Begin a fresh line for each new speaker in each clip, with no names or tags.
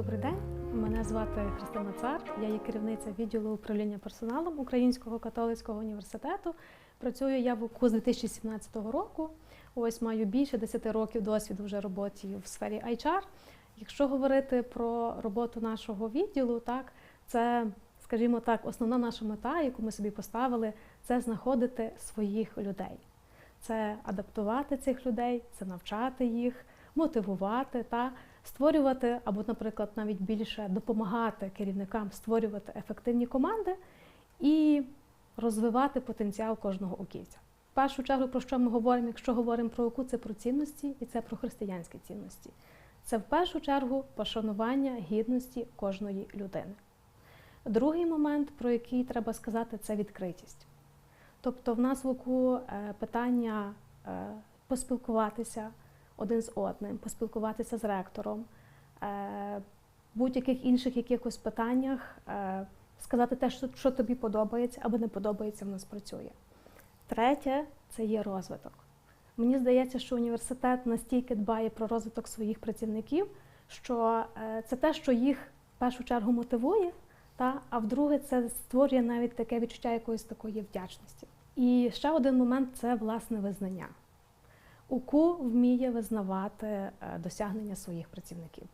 Добрий день, мене звати Христина Цар. Я є керівниця відділу управління персоналом Українського католицького університету. Працюю я в УКУ з 2017 року. Ось маю більше 10 років досвіду вже роботі в сфері HR. Якщо говорити про роботу нашого відділу, так це, скажімо так, основна наша мета, яку ми собі поставили, це знаходити своїх людей. Це адаптувати цих людей, це навчати їх, мотивувати та створювати, або, наприклад, навіть більше допомагати керівникам створювати ефективні команди і розвивати потенціал кожного уківця. В першу чергу, про що ми говоримо, якщо говоримо про УКУ, це про цінності і це про християнські цінності. Це в першу чергу пошанування гідності кожної людини. Другий момент, про який треба сказати, це відкритість. Тобто, в нас в УКУ е, питання е, поспілкуватися один з одним, поспілкуватися з ректором, е, будь-яких інших якихось питаннях, е, сказати те, що, тобі подобається або не подобається, в нас працює. Третє це є розвиток. Мені здається, що університет настільки дбає про розвиток своїх працівників, що е, це те, що їх в першу чергу мотивує, та, а вдруге, це створює навіть таке відчуття якоїсь такої вдячності. І ще один момент це власне визнання. УКУ вміє визнавати е, досягнення своїх працівників.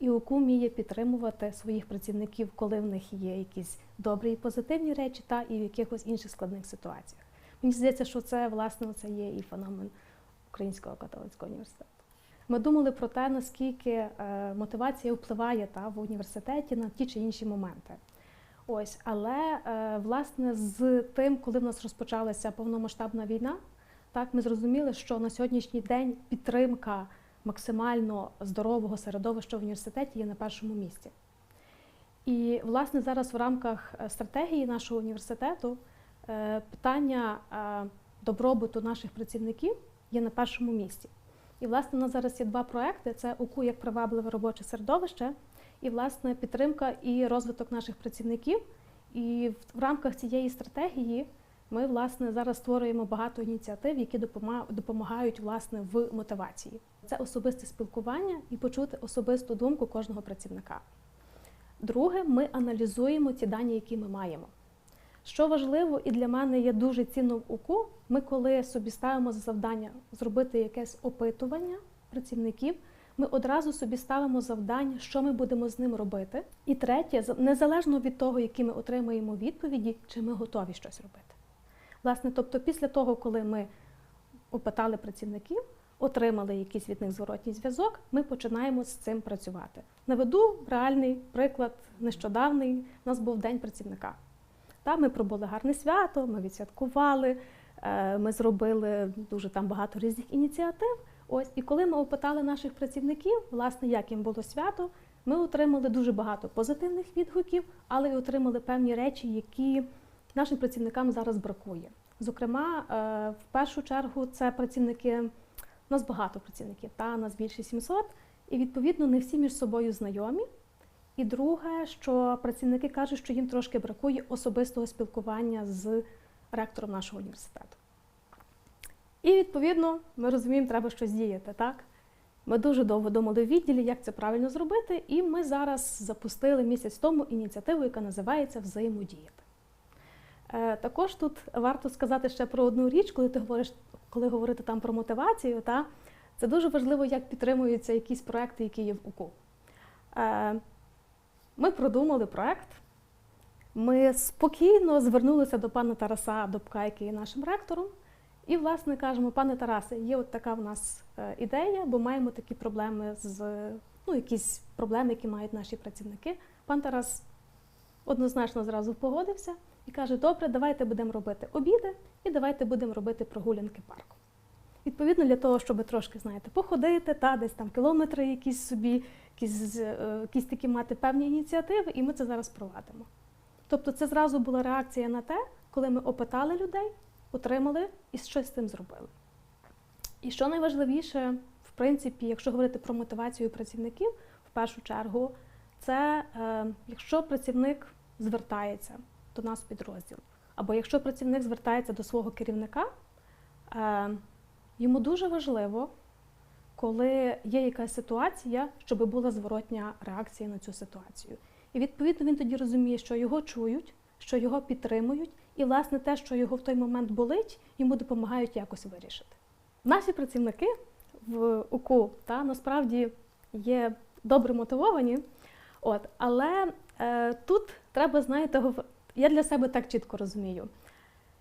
І УКУ вміє підтримувати своїх працівників, коли в них є якісь добрі і позитивні речі, та і в якихось інших складних ситуаціях. Мені здається, що це власне це є і феномен Українського католицького університету. Ми думали про те, наскільки е, мотивація впливає та, в університеті на ті чи інші моменти. Ось, але е, власне з тим, коли в нас розпочалася повномасштабна війна, так ми зрозуміли, що на сьогоднішній день підтримка максимально здорового середовища в університеті є на першому місці. І, власне, зараз в рамках е, стратегії нашого університету е, питання е, добробуту наших працівників є на першому місці. І, власне, у нас зараз є два проекти: це УКУ як привабливе робоче середовище, і, власне, підтримка і розвиток наших працівників. І в рамках цієї стратегії ми власне зараз створюємо багато ініціатив, які допомагають власне в мотивації. Це особисте спілкування і почути особисту думку кожного працівника. Друге, ми аналізуємо ті дані, які ми маємо. Що важливо і для мене є дуже цінно в УКУ, ми коли собі ставимо за завдання зробити якесь опитування працівників, ми одразу собі ставимо завдання, що ми будемо з ним робити. І третє, незалежно від того, які ми отримаємо відповіді, чи ми готові щось робити. Власне, тобто, після того, коли ми опитали працівників, отримали якийсь від них зворотній зв'язок, ми починаємо з цим працювати. Наведу реальний приклад нещодавний. У нас був день працівника. Там ми пробули гарне свято, ми відсвяткували, е, ми зробили дуже там багато різних ініціатив. Ось, і коли ми опитали наших працівників, власне, як їм було свято, ми отримали дуже багато позитивних відгуків, але й отримали певні речі, які нашим працівникам зараз бракує. Зокрема, е, в першу чергу це працівники, у нас багато працівників, та нас більше 700, і відповідно не всі між собою знайомі. І друге, що працівники кажуть, що їм трошки бракує особистого спілкування з ректором нашого університету. І відповідно ми розуміємо, треба щось діяти. так? Ми дуже довго думали в відділі, як це правильно зробити, і ми зараз запустили місяць тому ініціативу, яка називається Взаємодіяти. Е, також тут варто сказати ще про одну річ, коли ти говориш, коли говорити там про мотивацію, та це дуже важливо, як підтримуються якісь проекти, які є в УКУ. Е, ми продумали проект. Ми спокійно звернулися до пана Тараса Добка, який є нашим ректором, і, власне, кажемо, пане Тарасе, є от така в нас е, ідея, бо маємо такі проблеми з ну, якісь проблеми, які мають наші працівники. Пан Тарас однозначно зразу погодився і каже: Добре, давайте будемо робити обіди і давайте будемо робити прогулянки парку. Відповідно, для того, щоб трошки, знаєте, походити, та десь там кілометри якісь собі, якісь, е, якісь такі мати певні ініціативи, і ми це зараз провадимо. Тобто, це зразу була реакція на те, коли ми опитали людей, отримали і щось з цим зробили. І що найважливіше, в принципі, якщо говорити про мотивацію працівників, в першу чергу, це е, якщо працівник звертається до нас в підрозділ. Або якщо працівник звертається до свого керівника, е, йому дуже важливо, коли є якась ситуація, щоб була зворотня реакція на цю ситуацію. І відповідно він тоді розуміє, що його чують, що його підтримують, і власне те, що його в той момент болить, йому допомагають якось вирішити. Наші працівники в УКУ та насправді є добре мотивовані, от але е, тут треба, знаєте, я для себе так чітко розумію.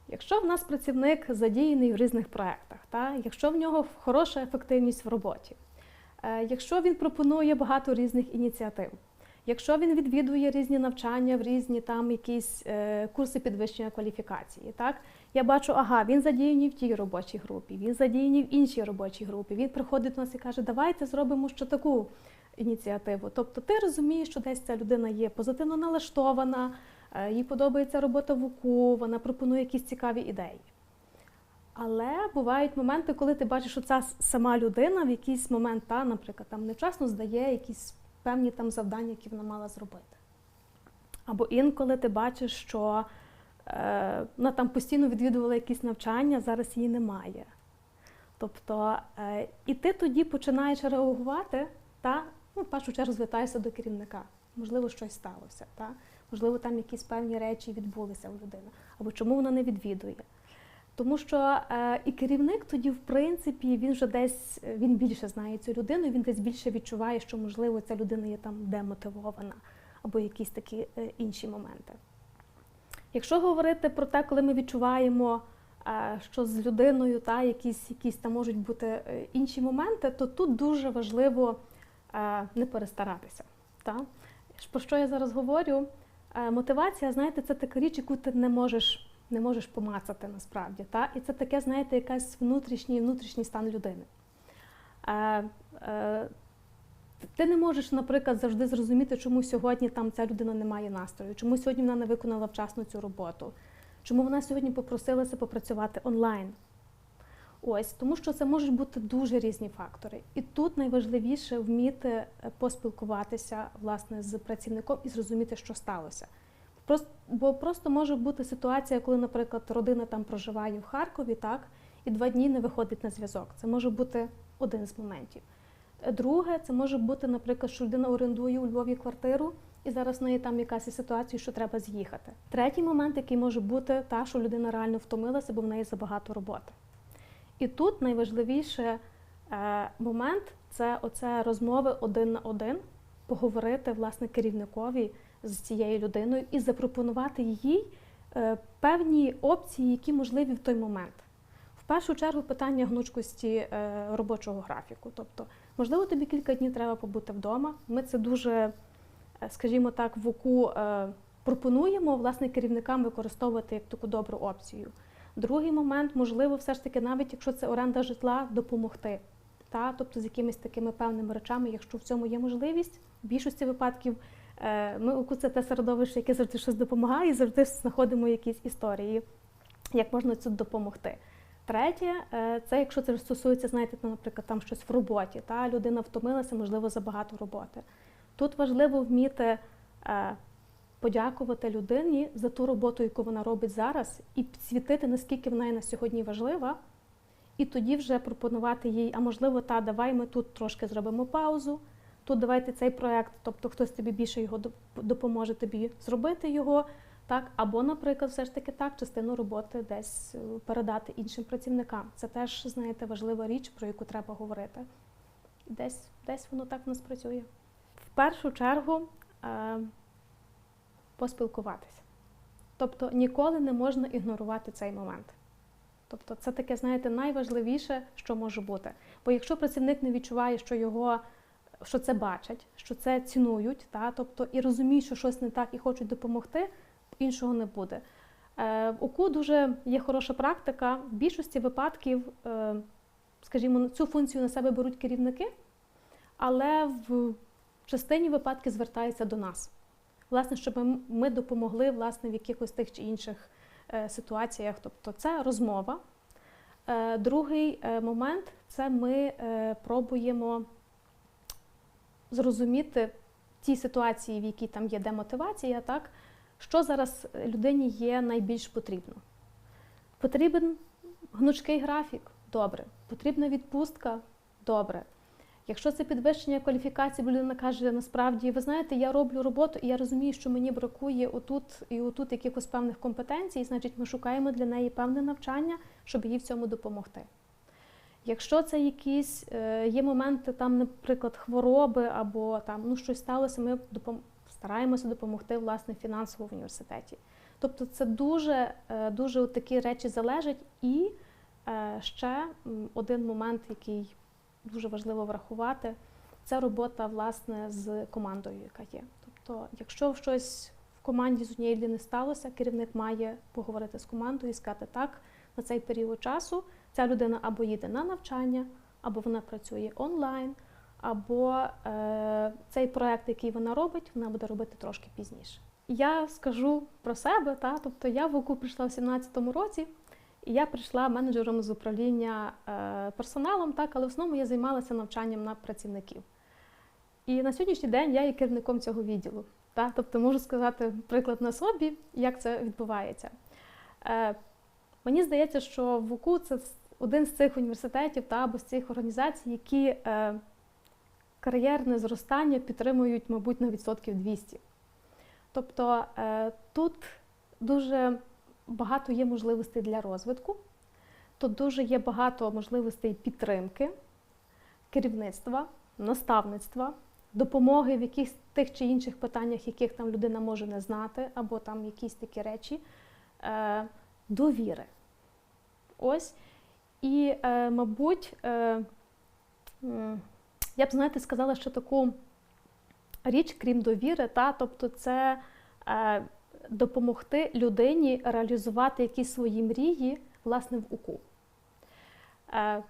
Якщо в нас працівник задіяний в різних проєктах, та, якщо в нього хороша ефективність в роботі, е, якщо він пропонує багато різних ініціатив, якщо він відвідує різні навчання в різні там якісь е, курси підвищення кваліфікації, так, я бачу, ага, він задіяний в тій робочій групі, він задіяний в іншій робочій групі, він приходить до нас і каже, давайте зробимо ще таку ініціативу. Тобто ти розумієш, що десь ця людина є позитивно налаштована, їй подобається робота в УКУ, вона пропонує якісь цікаві ідеї. Але бувають моменти, коли ти бачиш, що ця сама людина в якийсь момент, та, наприклад, там невчасно здає якісь певні там завдання, які вона мала зробити. Або інколи ти бачиш, що е, вона там постійно відвідувала якісь навчання, зараз її немає. Тобто, е, і ти тоді починаєш реагувати, та ну, в першу чергу звертаєшся до керівника. Можливо, щось сталося, та? Можливо, там якісь певні речі відбулися у людини, або чому вона не відвідує. Тому що е, і керівник тоді, в принципі, він вже десь е, він більше знає цю людину, він десь більше відчуває, що можливо ця людина є там демотивована, або якісь такі е, інші моменти. Якщо говорити про те, коли ми відчуваємо, е, що з людиною та, якісь, якісь там можуть бути е, інші моменти, то тут дуже важливо е, не перестаратися. Та? Про що я зараз говорю? Е, Мотивація, знаєте, це така річ, яку ти не можеш, не можеш помацати насправді. Та? І це таке, знаєте, якась внутрішній, внутрішній стан людини. Е, е, ти не можеш, наприклад, завжди зрозуміти, чому сьогодні там ця людина не має настрою, чому сьогодні вона не виконала вчасно цю роботу, чому вона сьогодні попросилася попрацювати онлайн. Ось, тому що це можуть бути дуже різні фактори. І тут найважливіше вміти е, поспілкуватися власне з працівником і зрозуміти, що сталося. Просто, бо просто може бути ситуація, коли, наприклад, родина там проживає в Харкові, так, і два дні не виходить на зв'язок. Це може бути один з моментів. Е, Друге, це може бути, наприклад, що людина орендує у Львові квартиру, і зараз в неї там якась ситуація, що треба з'їхати. Третій момент, який може бути, та, що людина реально втомилася, бо в неї забагато роботи. І тут найважливіший е, момент це оце розмови один на один, поговорити власне керівникові з цією людиною і запропонувати їй е, певні опції, які можливі в той момент. В першу чергу питання гнучкості е, робочого графіку. Тобто, можливо, тобі кілька днів треба побути вдома. Ми це дуже, скажімо так, в УКУ пропонуємо власне керівникам використовувати як таку добру опцію. Другий момент, можливо, все ж таки, навіть якщо це оренда житла, допомогти. Та? Тобто з якимись такими певними речами, якщо в цьому є можливість, в більшості випадків е, ми це те середовище, яке завжди щось допомагає, і завжди знаходимо якісь історії, як можна тут допомогти. Третє, е, це якщо це стосується, знаєте, наприклад, там щось в роботі, та людина втомилася, можливо, забагато роботи. Тут важливо вміти е, подякувати людині за ту роботу, яку вона робить зараз, і підсвітити, наскільки вона є на сьогодні важлива, і тоді вже пропонувати їй, а можливо, та давай ми тут трошки зробимо паузу. Тут давайте цей проект, тобто хтось тобі більше його допоможе тобі зробити його, так або, наприклад, все ж таки так, частину роботи десь е, передати іншим працівникам. Це теж, знаєте, важлива річ, про яку треба говорити. Десь, десь воно так в нас працює. В першу чергу е, поспілкуватися. Тобто ніколи не можна ігнорувати цей момент. Тобто це таке, знаєте, найважливіше, що може бути. Бо якщо працівник не відчуває, що його що це бачать, що це цінують, та, тобто і розуміють, що щось не так і хочуть допомогти, іншого не буде. Е, в УКУ дуже є хороша практика. В більшості випадків, е, скажімо, цю функцію на себе беруть керівники, але в частині випадків звертаються до нас. Власне, щоб ми- допомогли власне, в якихось тих чи інших е, ситуаціях. Тобто це розмова. Е, Другий е, момент це ми пробуємо зрозуміти ті ситуації, в якій там є демотивація, так, що зараз людині є найбільш потрібно. Потрібен гнучкий графік добре, потрібна відпустка добре. Якщо це підвищення кваліфікації, бо людина каже, насправді, ви знаєте, я роблю роботу і я розумію, що мені бракує отут і отут якихось певних компетенцій, значить ми шукаємо для неї певне навчання, щоб їй в цьому допомогти. Якщо це якісь е, є моменти, там, наприклад, хвороби або там ну щось сталося, ми допом... стараємося допомогти власне фінансово в університеті. Тобто це дуже, е, дуже от такі речі залежать. І е, ще один момент, який дуже важливо врахувати, це робота власне з командою, яка є. Тобто, якщо щось в команді з однієї людини сталося, керівник має поговорити з командою і сказати так, на цей період часу ця людина або їде на навчання, або вона працює онлайн, або е, цей проект, який вона робить, вона буде робити трошки пізніше. Я скажу про себе, та, тобто я в УКУ прийшла в 2017 році, і я прийшла менеджером з управління е, персоналом, так, але в основному я займалася навчанням на працівників. І на сьогоднішній день я є керівником цього відділу. Та, тобто можу сказати приклад на собі, як це відбувається. Е, мені здається, що в УКУ це один з цих університетів та або з цих організацій, які е, кар'єрне зростання підтримують, мабуть, на відсотків 200. Тобто тут дуже багато є можливостей для розвитку, тут дуже є багато можливостей підтримки, керівництва, наставництва, допомоги в якихось тих чи інших питаннях, яких там людина може не знати, або там якісь такі речі, е, довіри. Ось. І, е, мабуть, е, я б, знаєте, сказала, що таку річ, крім довіри, та, тобто це е, допомогти людині реалізувати якісь свої мрії, власне, в УКУ. Е,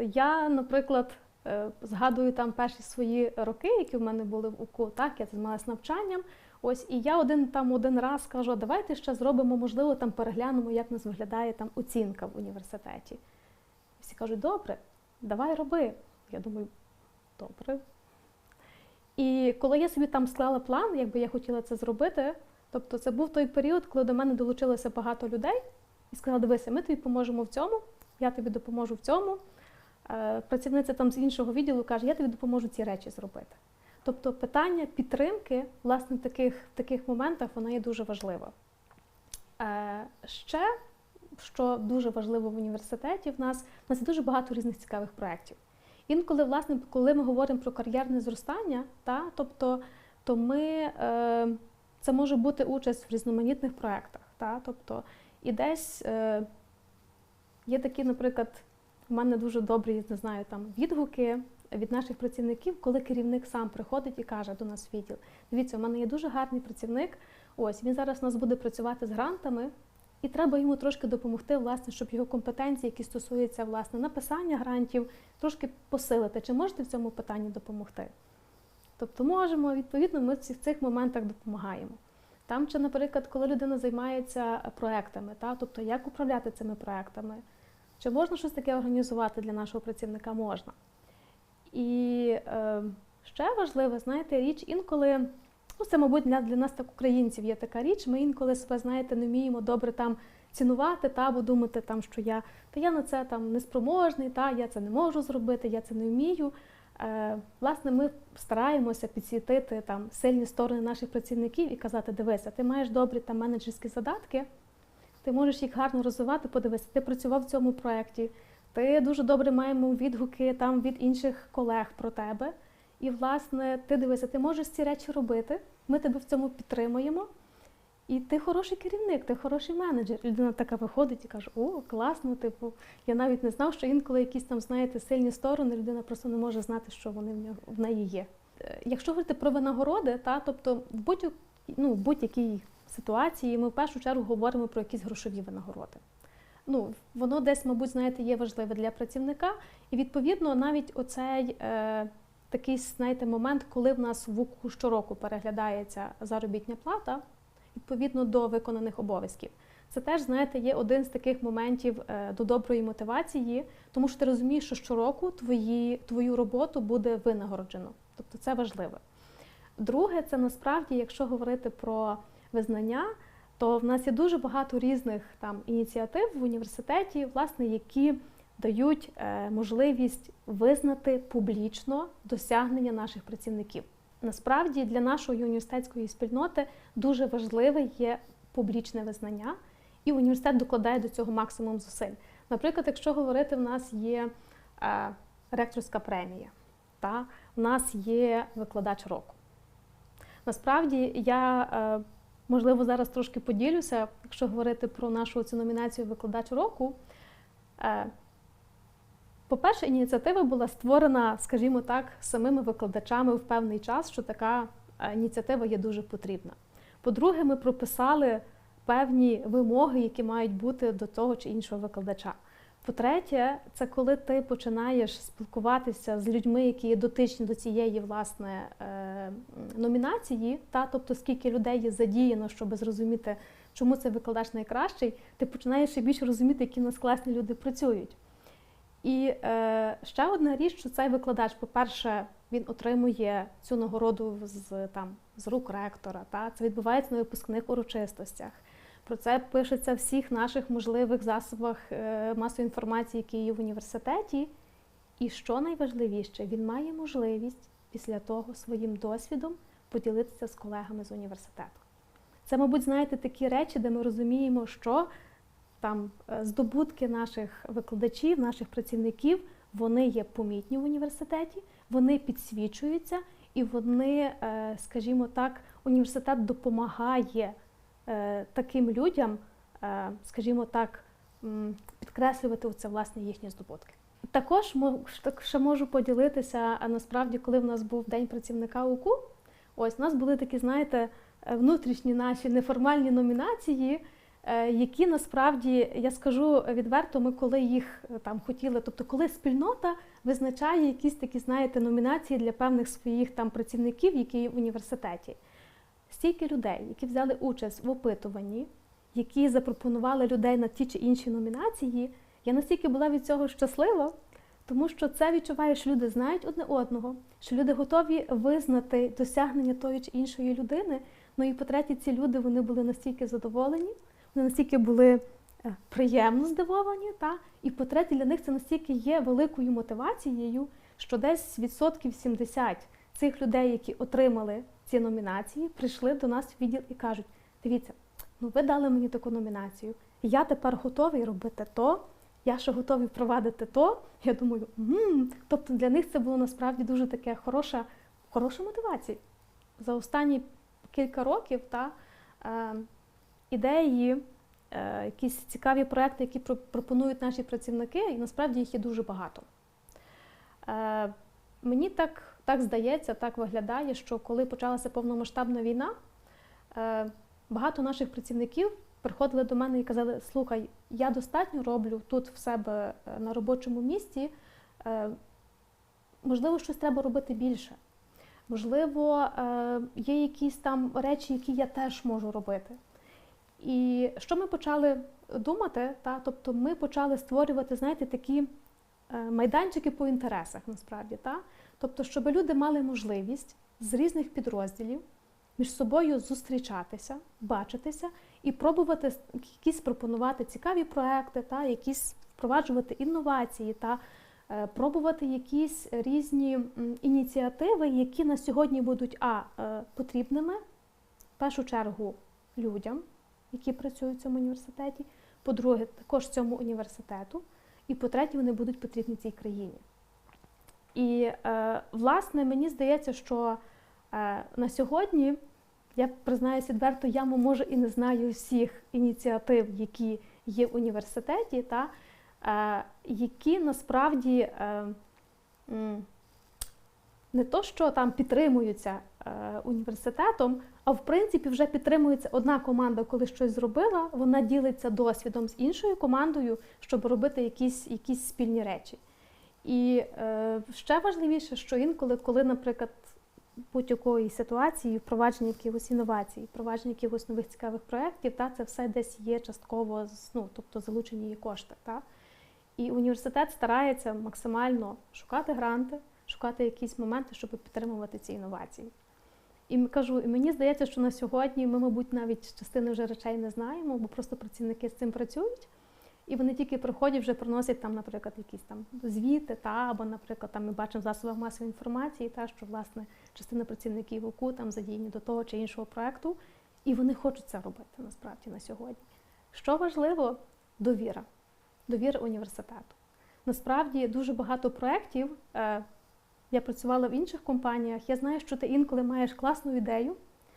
я, наприклад, е, згадую там перші свої роки, які в мене були в УКУ, так, я займалася навчанням. Ось, і я один там один раз кажу, давайте ще зробимо, можливо, там переглянемо, як нас виглядає там оцінка в університеті. Всі кажуть, добре, давай роби. Я думаю, добре. І коли я собі там склала план, якби я хотіла це зробити, тобто це був той період, коли до мене долучилося багато людей і сказали, дивися, ми тобі поможемо в цьому, я тобі допоможу в цьому. Е, Працівниця там з іншого відділу каже, я тобі допоможу ці речі зробити. Тобто питання підтримки, власне, в таких, в таких моментах воно є дуже важливе. Е, Ще, що дуже важливо в університеті, в нас в нас є дуже багато різних цікавих проєктів. Інколи, власне, коли ми говоримо про кар'єрне зростання, та, тобто, то ми, е, це може бути участь в різноманітних проєктах. Та, тобто, і десь е, є такі, наприклад, в мене дуже добрі, не знаю, там відгуки від наших працівників, коли керівник сам приходить і каже до нас відділ: дивіться, у мене є дуже гарний працівник. Ось він зараз у нас буде працювати з грантами, і треба йому трошки допомогти, власне, щоб його компетенції, які стосуються власне написання грантів, трошки посилити. Чи можете в цьому питанні допомогти? Тобто можемо, відповідно, ми в цих, моментах допомагаємо. Там, чи, наприклад, коли людина займається проектами, та, тобто як управляти цими проектами, чи можна щось таке організувати для нашого працівника? Можна. І е, ще важлива, знаєте, річ інколи, ну це, мабуть, для, для нас, так українців, є така річ. Ми інколи себе, знаєте, не вміємо добре там цінувати, та, або думати, там, що я та я на це там неспроможний, та я це не можу зробити, я це не вмію. Е, власне, ми стараємося підсвітити там сильні сторони наших працівників і казати, дивися, ти маєш добрі там менеджерські задатки, ти можеш їх гарно розвивати, подивися, ти працював в цьому проєкті, ти дуже добре маємо відгуки там від інших колег про тебе. І, власне, ти дивися, ти можеш ці речі робити, ми тебе в цьому підтримуємо. І ти хороший керівник, ти хороший менеджер. Людина така виходить і каже: О, класно, типу, я навіть не знав, що інколи якісь там, знаєте, сильні сторони, людина просто не може знати, що вони в нього в неї є. Е, Якщо говорити про винагороди, та тобто в будь ну, будь-якій ситуації ми в першу чергу говоримо про якісь грошові винагороди. Ну, воно десь, мабуть, знаєте, є важливе для працівника, і відповідно навіть оцей е, такий, знаєте, момент, коли в нас в УКУ щороку переглядається заробітня плата відповідно до виконаних обов'язків. Це теж, знаєте, є один з таких моментів е, до доброї мотивації, тому що ти розумієш, що щороку твої, твою роботу буде винагороджено. Тобто це важливо. Друге, це насправді, якщо говорити про визнання, то в нас є дуже багато різних там ініціатив в університеті, власне, які дають е, можливість визнати публічно досягнення наших працівників. Насправді для нашої університетської спільноти дуже важливе є публічне визнання, і університет докладає до цього максимум зусиль. Наприклад, якщо говорити, в нас є е, ректорська премія, та в нас є викладач року. Насправді я е, можливо зараз трошки поділюся, якщо говорити про нашу цю номінацію Викладач року. Е, По-перше, ініціатива була створена, скажімо так, самими викладачами в певний час, що така е, ініціатива є дуже потрібна. По-друге, ми прописали певні вимоги, які мають бути до того чи іншого викладача. По-третє, це коли ти починаєш спілкуватися з людьми, які є дотичні до цієї власне е, номінації, та тобто скільки людей є задіяно, щоб зрозуміти, чому цей викладач найкращий, ти починаєш ще більше розуміти, які в нас класні люди працюють. І е, ще одна річ, що цей викладач, по-перше, він отримує цю нагороду з там з рук ректора. Та це відбувається на випускних урочистостях. Про це пишеться в всіх наших можливих засобах е, масової інформації, які є в університеті. І що найважливіше, він має можливість після того своїм досвідом поділитися з колегами з університету. Це, мабуть, знаєте, такі речі, де ми розуміємо, що там е, здобутки наших викладачів, наших працівників, вони є помітні в університеті, вони підсвічуються, і вони, е, скажімо так, університет допомагає е, таким людям, скажімо так, підкреслювати оце власне їхні здобутки. Також ще можу поділитися, насправді, коли в нас був День працівника УКУ, ось у нас були такі, знаєте, внутрішні наші неформальні номінації. Е, які насправді я скажу відверто, ми коли їх е, там хотіли, тобто коли спільнота визначає якісь такі, знаєте, номінації для певних своїх там працівників, які в університеті, стільки людей, які взяли участь в опитуванні, які запропонували людей на ті чи інші номінації, я настільки була від цього щаслива. Тому що це відчуває, що люди знають одне одного, що люди готові визнати досягнення тої чи іншої людини. Ну і по-третє, ці люди вони були настільки задоволені, вони настільки були е, приємно здивовані, та? і по-третє, для них це настільки є великою мотивацією, що десь відсотків 70 цих людей, які отримали ці номінації, прийшли до нас в відділ і кажуть: дивіться, ну ви дали мені таку номінацію, я тепер готовий робити то. Я ще готовий впровадити то. Я думаю, м-м. тобто для них це було насправді дуже таке хороша, хороша мотивація. За останні кілька років та, е, ідеї, е, якісь цікаві проекти, які пропонують наші працівники, і насправді їх є дуже багато. Е, мені так так здається, так виглядає, що коли почалася повномасштабна війна, е, багато наших працівників приходили до мене і казали: Слухай, я достатньо роблю тут в себе на робочому місці, можливо, щось треба робити більше. Можливо, є якісь там речі, які я теж можу робити. І що ми почали думати? Та? Тобто ми почали створювати, знаєте, такі е, майданчики по інтересах насправді. Та? Тобто, щоб люди мали можливість з різних підрозділів між собою зустрічатися, бачитися і пробувати якісь пропонувати цікаві проекти, та? якісь впроваджувати інновації, та? Е, пробувати якісь різні ініціативи, які на сьогодні будуть а, е, потрібними в першу чергу людям які працюють в цьому університеті. По-друге, також цьому університету. І по-третє, вони будуть потрібні цій країні. І, е, власне, мені здається, що е, на сьогодні, я признаюся відверто, я може і не знаю всіх ініціатив, які є в університеті, та, е, які насправді е, не то, що там підтримуються е, університетом, а в принципі вже підтримується одна команда, коли щось зробила, вона ділиться досвідом з іншою командою, щоб робити якісь якісь спільні речі. І е, ще важливіше, що інколи, коли, наприклад, будь-якої ситуації, впровадження якихось інновацій, впровадження якихось нових цікавих проєктів, та це все десь є частково ну, тобто залучені її кошти. Та? І університет старається максимально шукати гранти шукати якісь моменти, щоб підтримувати ці інновації. І кажу, і мені здається, що на сьогодні ми, мабуть, навіть частини вже речей не знаємо, бо просто працівники з цим працюють. І вони тільки приходять, вже приносять там, наприклад, якісь там звіти, та або, наприклад, там ми бачимо в засобах масової інформації, та що власне частина працівників УКУ там задіяні до того чи іншого проекту, і вони хочуть це робити насправді на сьогодні. Що важливо довіра, довіра університету. Насправді дуже багато проєктів. Я працювала в інших компаніях. Я знаю, що ти інколи маєш класну ідею,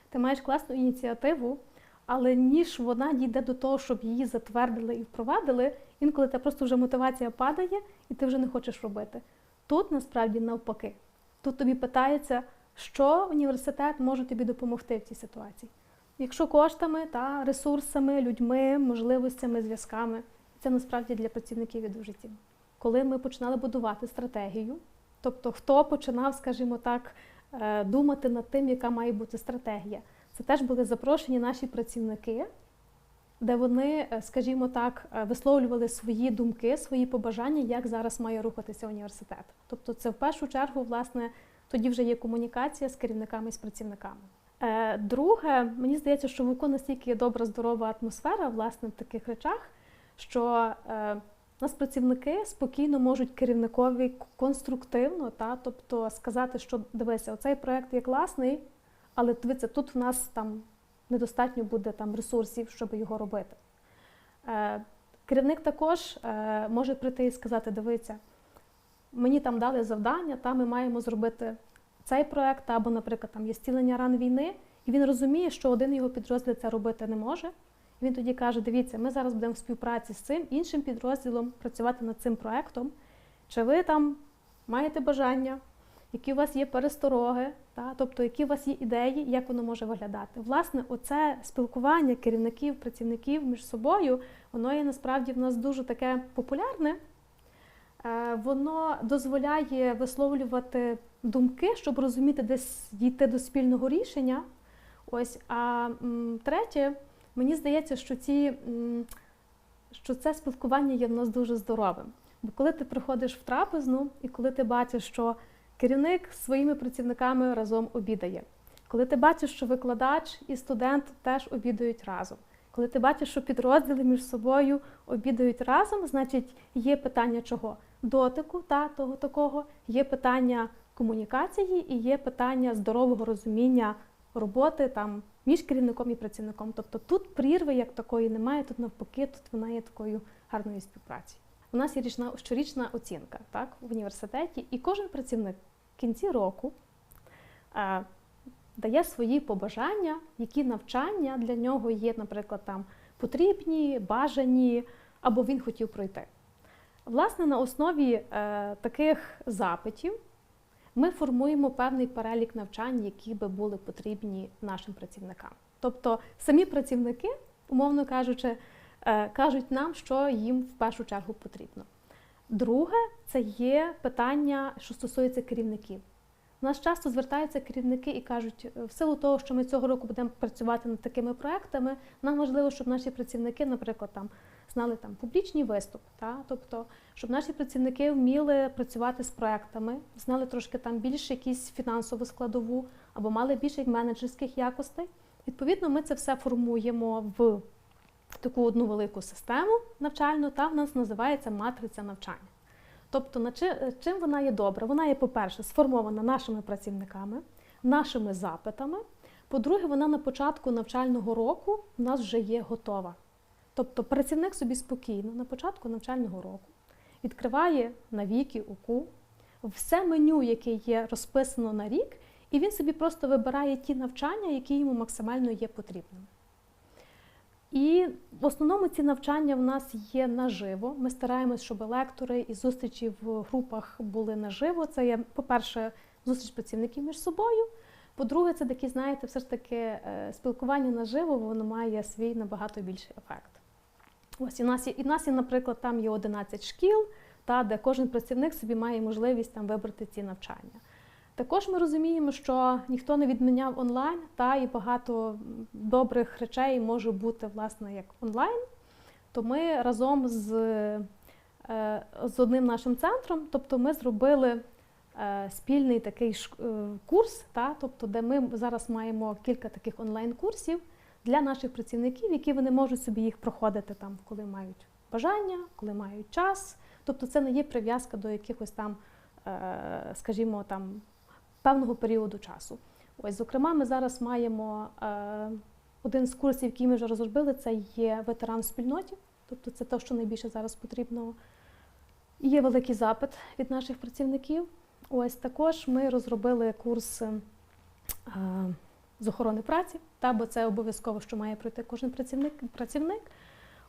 ти маєш класну ініціативу, але ніж вона дійде до того, щоб її затвердили і впровадили, інколи та просто вже мотивація падає, і ти вже не хочеш робити. Тут насправді навпаки. Тут тобі питається, що університет може тобі допомогти в цій ситуації. Якщо коштами та ресурсами, людьми, можливостями, зв'язками, це насправді для працівників дуже цінно. Коли ми починали будувати стратегію, тобто хто починав, скажімо так, е, думати над тим, яка має бути стратегія, це теж були запрошені наші працівники, де вони, е, скажімо так, е, висловлювали свої думки, свої побажання, як зараз має рухатися університет. Тобто, це в першу чергу, власне, тоді вже є комунікація з керівниками і з працівниками. Друге, мені здається, що в УКУ настільки є добра, здорова атмосфера, власне, в таких речах, що у нас працівники спокійно можуть керівникові конструктивно, та, тобто сказати, що дивися, оцей проект є класний, але дивіться, тут в нас там недостатньо буде там ресурсів, щоб його робити. Е, керівник також е, може прийти і сказати: дивіться, мені там дали завдання, та ми маємо зробити цей проект, або, наприклад, там є стілення ран війни, і він розуміє, що один його підрозділ це робити не може. Він тоді каже: дивіться, ми зараз будемо в співпраці з цим іншим підрозділом працювати над цим проектом. Чи ви там маєте бажання, які у вас є перестороги, та? тобто які у вас є ідеї, як воно може виглядати? Власне, оце спілкування керівників, працівників між собою, воно є насправді в нас дуже таке популярне. Е, Воно дозволяє висловлювати думки, щоб розуміти, десь дійти до спільного рішення. Ось, а третє, мені здається, що ці, що це спілкування є в нас дуже здоровим. Бо коли ти приходиш в трапезну і коли ти бачиш, що керівник своїми працівниками разом обідає, коли ти бачиш, що викладач і студент теж обідають разом, коли ти бачиш, що підрозділи між собою обідають разом, значить є питання чого? Дотику та того такого, є питання комунікації і є питання здорового розуміння роботи там між керівником і працівником. Тобто тут прірви як такої немає, тут навпаки, тут вона є такою гарною співпрацею. У нас є річна щорічна оцінка так, в університеті, і кожен працівник в кінці року е, дає свої побажання, які навчання для нього є, наприклад, там потрібні, бажані, або він хотів пройти. Власне, на основі е, таких запитів ми формуємо певний перелік навчань, які би були потрібні нашим працівникам. Тобто самі працівники, умовно кажучи, е, кажуть нам, що їм в першу чергу потрібно. Друге, це є питання, що стосується керівників. У нас часто звертаються керівники і кажуть, в силу того, що ми цього року будемо працювати над такими проектами, нам важливо, щоб наші працівники, наприклад, там знали там публічний виступ, та? тобто, щоб наші працівники вміли працювати з проектами, знали трошки там більше якісь фінансову складову або мали більше менеджерських якостей. Відповідно, ми це все формуємо в таку одну велику систему навчальну, та в нас називається матриця навчання. Тобто, чим вона є добра? Вона є, по-перше, сформована нашими працівниками, нашими запитами. По-друге, вона на початку навчального року в нас вже є готова. Тобто працівник собі спокійно на початку навчального року відкриває на віки УКУ все меню, яке є розписано на рік, і він собі просто вибирає ті навчання, які йому максимально є потрібними. І в основному ці навчання в нас є наживо. Ми стараємось, щоб лектори і зустрічі в групах були наживо. Це є, по-перше, зустріч працівників між собою. По-друге, це такі, знаєте, все ж таки е, спілкування наживо, воно має свій набагато більший ефект. Ось і нас є, і нас є, наприклад, там є 11 шкіл, та, де кожен працівник собі має можливість там вибрати ці навчання. Також ми розуміємо, що ніхто не відміняв онлайн, та і багато добрих речей може бути власне як онлайн. То ми разом з, е, з одним нашим центром, тобто ми зробили е, спільний такий е, курс, та, тобто, де ми зараз маємо кілька таких онлайн-курсів для наших працівників, які вони можуть собі їх проходити там, коли мають бажання, коли мають час. Тобто це не є прив'язка до якихось там, е, скажімо, там певного періоду часу. Ось, зокрема, ми зараз маємо е, один з курсів, який ми вже розробили, це є ветеран в спільноті. Тобто це те, що найбільше зараз потрібно. Є великий запит від наших працівників. Ось також ми розробили курс е, з охорони праці, та, бо це обов'язково, що має пройти кожен працівник. працівник.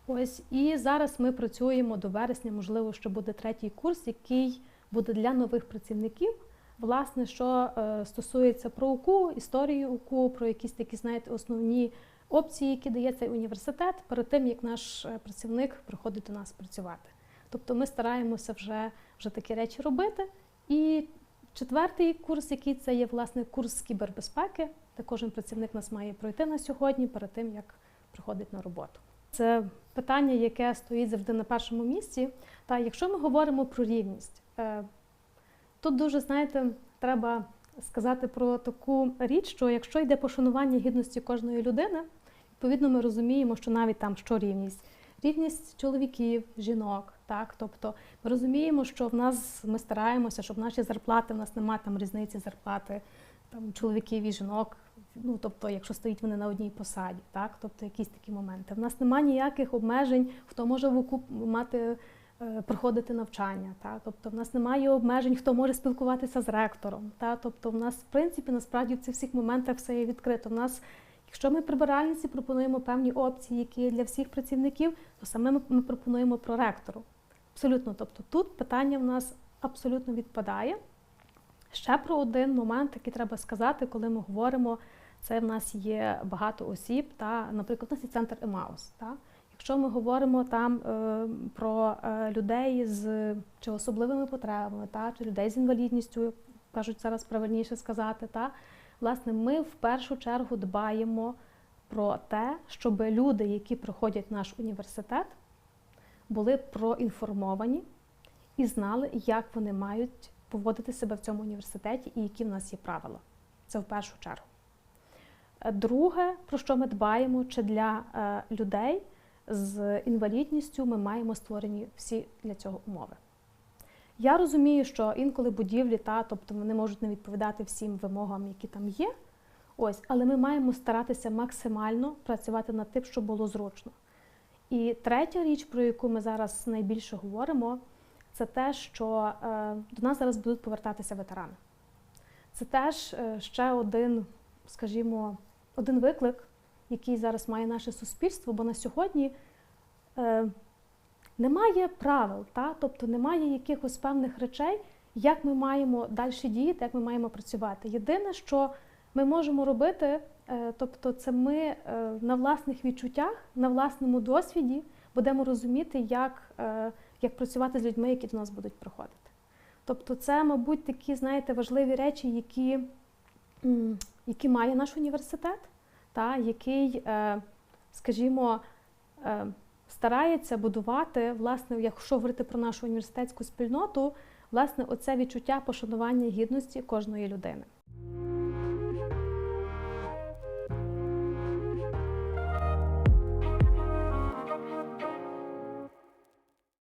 Ось, і зараз ми працюємо до вересня, можливо, що буде третій курс, який буде для нових працівників. Власне, що е, стосується про УКУ, історії УКУ, про якісь такі, знаєте, основні опції, які дає цей університет, перед тим як наш е, працівник приходить до нас працювати. Тобто ми стараємося вже, вже такі речі робити. І четвертий курс, який це є власне курс кібербезпеки, де кожен працівник нас має пройти на сьогодні перед тим, як приходить на роботу. Це питання, яке стоїть завжди на першому місці. Та якщо ми говоримо про рівність, е, тут дуже знаєте, треба сказати про таку річ, що якщо йде пошанування гідності кожної людини, відповідно ми розуміємо, що навіть там що рівність. Рівність чоловіків, жінок, так тобто ми розуміємо, що в нас ми стараємося, щоб наші зарплати в нас немає там різниці зарплати там чоловіків і жінок. Ну тобто, якщо стоїть вони на одній посаді, так тобто якісь такі моменти. В нас немає ніяких обмежень, хто може в УКУ мати е, проходити навчання. Та? Тобто в нас немає обмежень, хто може спілкуватися з ректором. Та? Тобто, в нас, в принципі, насправді в цих всіх моментах все є відкрито. В нас Якщо ми прибиральниці пропонуємо певні опції, які є для всіх працівників, то саме ми пропонуємо проректору. Абсолютно, тобто тут питання в нас абсолютно відпадає. Ще про один момент, який треба сказати, коли ми говоримо, це в нас є багато осіб, та, наприклад, у нас є центр Емаус. Та. Якщо ми говоримо там е, про е, людей з чи особливими потребами, та, чи людей з інвалідністю, кажуть зараз правильніше сказати, та, Власне, ми в першу чергу дбаємо про те, щоб люди, які проходять наш університет, були проінформовані і знали, як вони мають поводити себе в цьому університеті і які в нас є правила. Це в першу чергу. Друге, про що ми дбаємо, чи для е, людей з інвалідністю ми маємо створені всі для цього умови. Я розумію, що інколи будівлі, та, тобто вони можуть не відповідати всім вимогам, які там є. Ось, але ми маємо старатися максимально працювати над тим, щоб було зручно. І третя річ, про яку ми зараз найбільше говоримо, це те, що е, до нас зараз будуть повертатися ветерани. Це теж е, ще один, скажімо, один виклик, який зараз має наше суспільство, бо на сьогодні. Е, немає правил, та? тобто немає якихось певних речей, як ми маємо далі діяти, як ми маємо працювати. Єдине, що ми можемо робити, тобто це ми е, на власних відчуттях, на власному досвіді будемо розуміти, як, е, як працювати з людьми, які до нас будуть приходити. Тобто, це, мабуть, такі, знаєте, важливі речі, які, які має наш університет, та, який, скажімо, старається будувати, власне, якщо говорити про нашу університетську спільноту, власне, оце відчуття пошанування гідності кожної людини.